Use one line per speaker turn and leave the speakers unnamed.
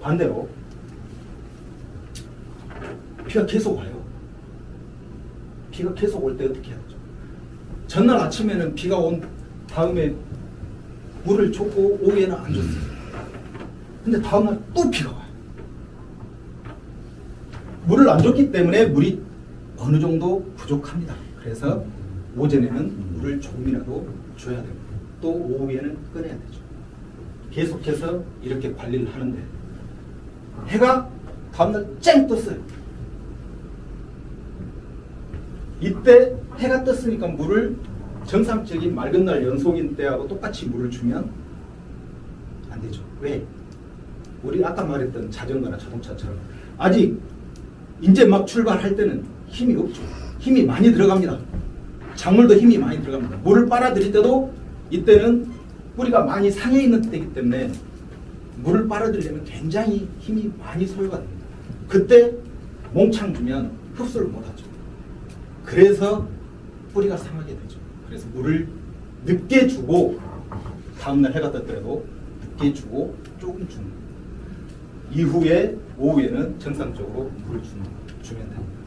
반대로 비가 계속 와요. 비가 계속 올 때 어떻게 해야 되죠? 전날 아침에는 비가 온 다음에 물을 줬고 오후에는 안 줬어요. 근데 다음날 또 비가 와요. 물을 안 줬기 때문에 물이 어느 정도 부족합니다. 그래서 오전에는 물을 조금이라도 줘야 되고 또 오후에는 꺼내야 되죠. 계속해서 이렇게 관리를 하는데 해가 다음날 쨍 떴어요. 이때 해가 떴으니까 물을 정상적인 맑은 날 연속인 때하고 똑같이 물을 주면 안 되죠. 왜? 우리 아까 말했던 자전거나 자동차처럼 아직 이제 막 출발할 때는 힘이 없죠. 힘이 많이 들어갑니다. 작물도 힘이 많이 들어갑니다. 물을 빨아들일 때도 이때는 뿌리가 많이 상해 있는 때이기 때문에 물을 빨아들이려면 굉장히 힘이 많이 소요가 됩니다. 그때 몽창 주면 흡수를 못하죠. 그래서 뿌리가 상하게 되죠. 그래서 물을 늦게 주고 다음날 해가 떴더라도 늦게 주고 조금 주는. 이후에 오후에는 정상적으로 물을 주면 됩니다.